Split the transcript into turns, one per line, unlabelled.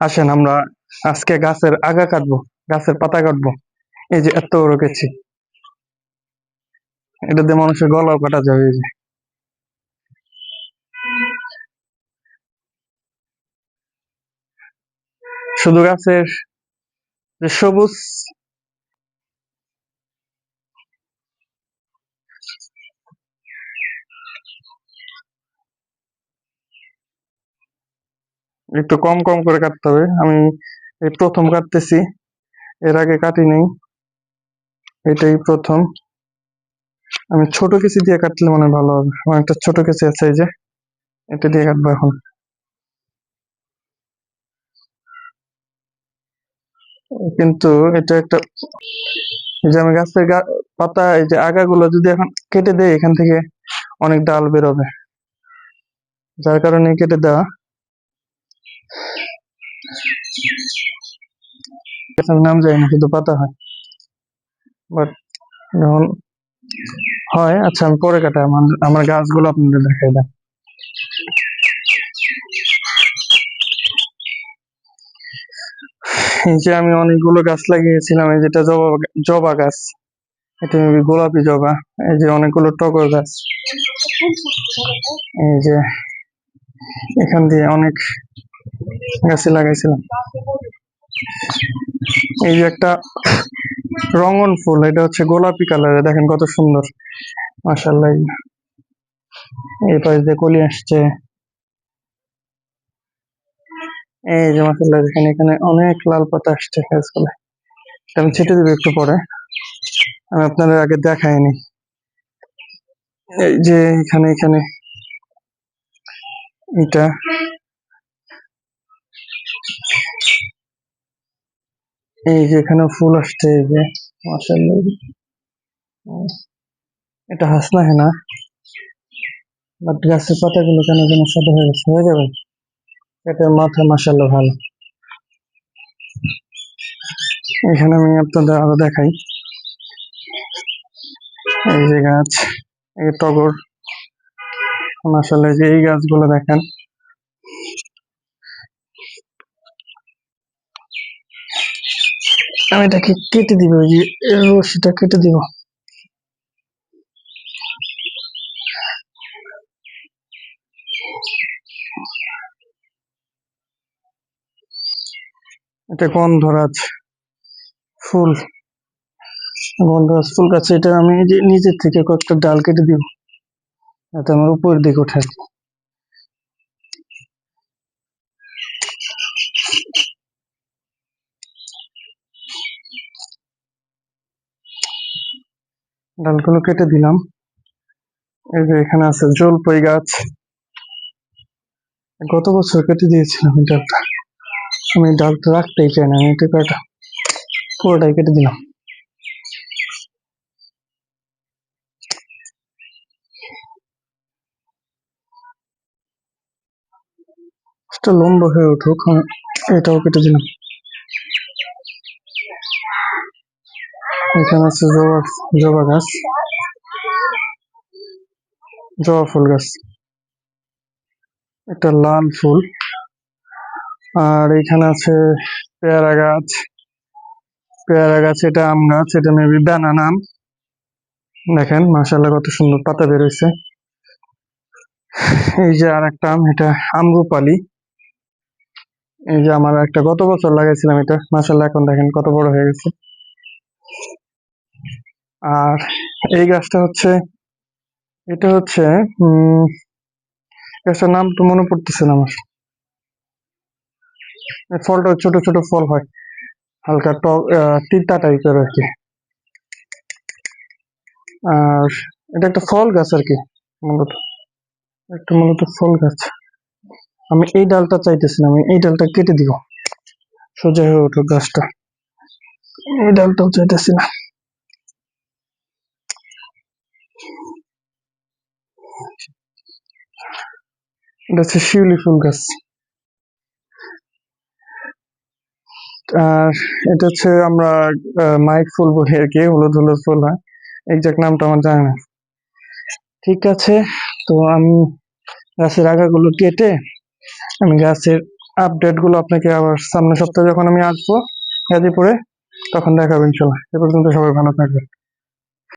আসেন, আমরা আজকে গাছের আগা কাটবো, গাছের পাতা কাটবো। এই যে এত রেখেছি এটা দিয়ে মানুষের গলাও কাটা যাবে, এই যে। শুধু গাছের যে সবুজ একটু কম কম করে কাটতে হবে। আমি এই প্রথম কাটতেছি। এর আগে কাটি নাই। এটাই প্রথম। আমি ছোট কেসি দিয়ে কাটলে মনে ভালো হবে। আমার একটা ছোট কেসি আছে এই যে, এটা দিয়ে কাটবো এখন। কিন্তু এটা একটা, এই যে আমি গাছের পাতা, এই যে আগাগুলো যদি এখন কেটে দেয় এখান থেকে অনেক ডাল বেরোবে। যার কারণে কেটে দেওয়া। গাছের নাম যায় না শুধু পাতা হয়। বাট যখন হয় আচ্ছা আমি পরে কাটা আমার আমার গাছগুলো আপনাদের দেখাই দেন। এই যে আমি অনেকগুলো গাছ লাগিয়েছিলাম, এই যেটা জবা জবা গাছ। এটা maybe গোলাপি জবা, এই যে অনেকগুলো টগর গাছ। এই যে এখান দিয়ে অনেক গাছে লাগাইছিলাম। এই যে একটা রঙন ফুল, এটা হচ্ছে গোলাপি কালারের দেখেন কত সুন্দর। মাশাআল্লাহ। এই পাশ দিয়ে কলি আসছে। এই যে মাশাআল্লাহ, দেখেন এখানে অনেক লাল পাতা আসছে গাছগুলো আমি ছেটে দেবো একটু পরে। আমি আপনাদের আগে দেখাইনি। এই যে এখানে এখানে। এটা এই যে এখানে ফুল আসছে এই যে মাশাআল্লাহ। উম, এটা হাসনা হেনা বাট গাছের পাতাগুলো কেন যেন সাদা হয়ে গেছে হয়ে যাবে? এটা মাথা মাশাআল্লাহ ভালো। এখানে আমি আপনাদের আরও দেখাই। এই যে গাছ এই টগর। মাশাআল্লাহ যে এই গাছগুলো দেখেন। আমি এটাকে কেটে দিব ওই যে রশিটা কেটে দিব। এটা গন্ধরাজ ফুল। গন্ধরাজ ফুল গাছ এটা আমি নিচের থেকে কয়েকটা ডাল কেটে দিব। যাতে আমার উপরের দিকে ওঠে ডালগুলো কেটে দিলাম। এই যে এখানে আছে জলপাই গাছ। গত বছর কেটে দিয়েছিলাম এই ডালটা। আমি ডালটা রাখতেই চাই না, আমি এটা কাটা পুরোটাই কেটে দিলাম। এটা লম্বা হয়ে উঠুক এটাও কেটে দিলাম। এখানে আছে জবা জবা গাছ। জবা ফুল গাছ। একটা লাল ফুল। আর এখানে আছে পেয়ারা গাছ। পেয়ারা গাছ, এটা আম গাছ, এটা মেবি ব্যানানা আম। দেখেন, মাশাআল্লাহ কত সুন্দর পাতা বেরোইছে এই যে আর একটা আম, এটা আমরুপালি। এই যে আমার একটা গত বছর লাগাইছিলাম এটা। মাশাআল্লাহ এখন দেখেন কত বড় হয়ে গেছে। আর এই গাছটা হচ্ছে, এটা হচ্ছে গাছটার নাম তো মনে পড়তেছে না আমার। ফলটা ছোট ছোট ফল হয়, হালকা টক তিতা টাইপের আর কি। আর এটা একটা ফল গাছ আর কি, মূলত। একটা মূলত ফল গাছ। আমি এই ডালটা চাইতেছি না, আমি এই ডালটা কেটে দিব। সোজা হয়ে উঠুক গাছটা। এই ডালটাও চাইতেছি না। এটা হচ্ছে শিউলি ফুল গাছ। আর এটা হচ্ছে আমরা মাইক ফুল বলি আর কি, হলুদ হলুদ ফুল, হয়? এক্সাক্ট নামটা আমার জানা না। ঠিক আছে, তো আমি গাছের আগাগুলো কেটে আমি গাছের আপডেটগুলো আপনাকে আবার সামনের সপ্তাহে যখন আমি আসব গাজীপুরে, তখন দেখাবেন ইনশাল্লাহ। এ পর্যন্ত সবাই ভালো থাকবেন।